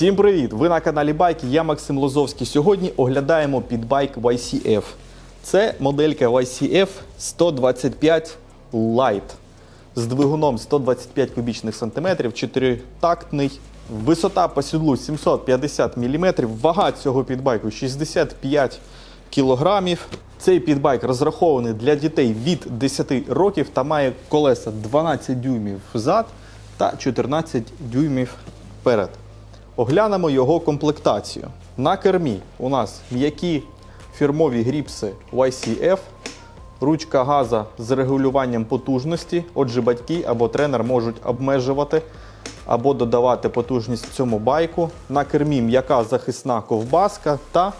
Всім привіт! Ви на каналі Байки, я Максим Лозовський. Сьогодні оглядаємо підбайк YCF. Це моделька YCF 125 Lite з двигуном 125 кубічних сантиметрів, чотиритактний. Висота по сідлу 750 мм, вага цього підбайку 65 кілограмів. Цей підбайк розрахований для дітей від 10 років та має колеса 12 дюймів взад та 14 дюймів вперед. Оглянемо його комплектацію. На кермі у нас м'які фірмові гріпси YCF, ручка газа з регулюванням потужності. Отже, батьки або тренер можуть обмежувати або додавати потужність цьому байку. На кермі м'яка захисна ковбаска та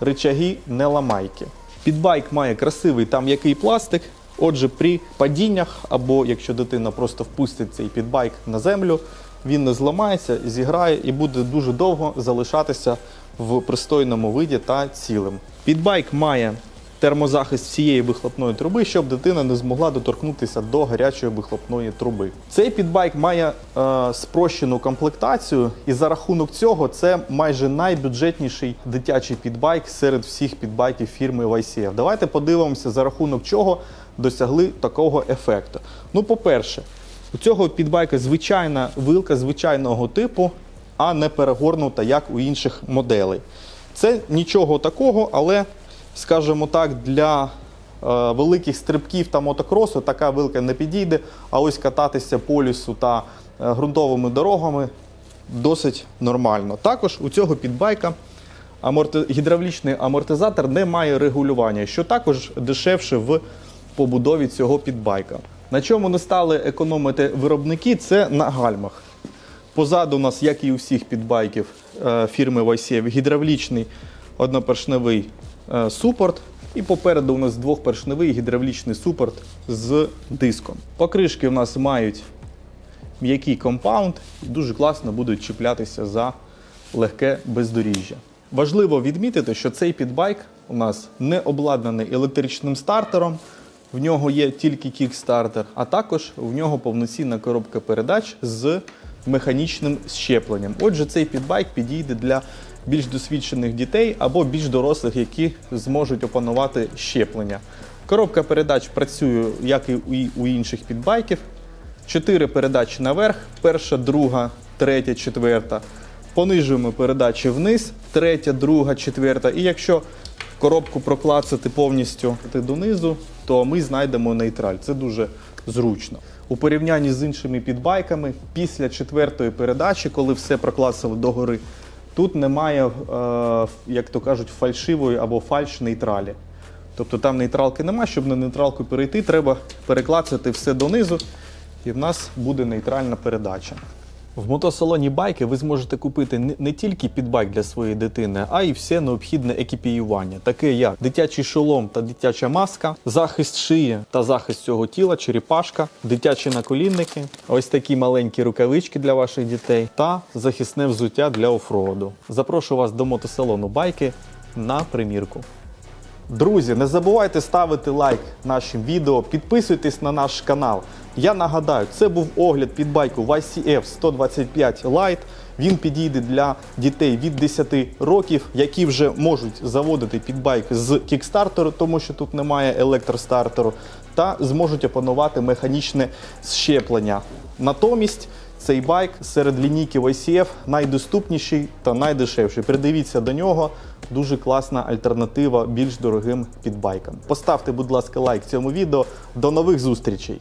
ричаги не ламайки. Підбайк має красивий та м'який пластик. Отже, при падіннях, або якщо дитина просто впустить цей підбайк на землю, він не зламається, зіграє і буде дуже довго залишатися в пристойному виді та цілим. Підбайк має термозахист всієї вихлопної труби, щоб дитина не змогла доторкнутися до гарячої вихлопної труби. Цей підбайк має е, спрощену комплектацію, і за рахунок цього це майже найбюджетніший дитячий підбайк серед всіх підбайків фірми YCF. Давайте подивимося, за рахунок чого досягли такого ефекту. Ну, по-перше, у цього підбайка звичайна вилка звичайного типу, а не перегорнута, як у інших моделей. Це нічого такого, але, скажімо так, для е, великих стрибків та мотокросу така вилка не підійде, а ось кататися по лісу та е, ґрунтовими дорогами досить нормально. Також у цього підбайка аморти... гідравлічний амортизатор не має регулювання, що також дешевше в побудові цього підбайка. На чому не стали економити виробники, це на гальмах. Позаду у нас, як і у всіх підбайків е, фірми YCF, гідравлічний однопоршневий е, супорт. І попереду у нас двохпоршневий гідравлічний супорт з диском. Покришки у нас мають м'який компаунд і дуже класно будуть чіплятися за легке бездоріжжя. Важливо відмітити, що цей підбайк у нас не обладнаний електричним стартером. В нього є тільки кікстартер, а також в нього повноцінна коробка передач з механічним щепленням. Отже, цей підбайк підійде для більш досвідчених дітей або більш дорослих, які зможуть опанувати щеплення. Коробка передач працює, як і у- інших підбайків. Чотири передачі наверх, перша, друга, третя, четверта. Понижуємо передачі вниз, третя, друга, четверта. І якщо коробку проклацати повністю донизу, то ми знайдемо нейтраль. Це дуже зручно. У порівнянні з іншими підбайками, після четвертої передачі, коли все прокласили догори, тут немає, е, як то кажуть, фальшивої або фальш-нейтралі. Тобто там нейтралки нема, щоб на нейтралку перейти, треба переклацати все донизу, і в нас буде нейтральна передача. В мотосалоні байки ви зможете купити не- тільки підбайк для своєї дитини, а й все необхідне екіпіювання, таке як дитячий шолом та дитяча маска, захист шиї та захист цього тіла, черепашка, дитячі наколінники, ось такі маленькі рукавички для ваших дітей та захисне взуття для офроуду. Запрошую вас до мотосалону байки на примірку. Друзі, не забувайте ставити лайк нашим відео, підписуйтесь на наш канал. Я нагадаю, це був огляд під байку YCF 125 Lite. Він підійде для дітей від 10 років, які вже можуть заводити підбайк з кікстартеру, тому що тут немає електростартеру, та зможуть опанувати механічне щеплення. Натомість цей байк серед лінійки YCF найдоступніший та найдешевший. Придивіться до нього. Дуже класна альтернатива більш дорогим підбайкам. Поставте, будь ласка, лайк цьому відео. До нових зустрічей!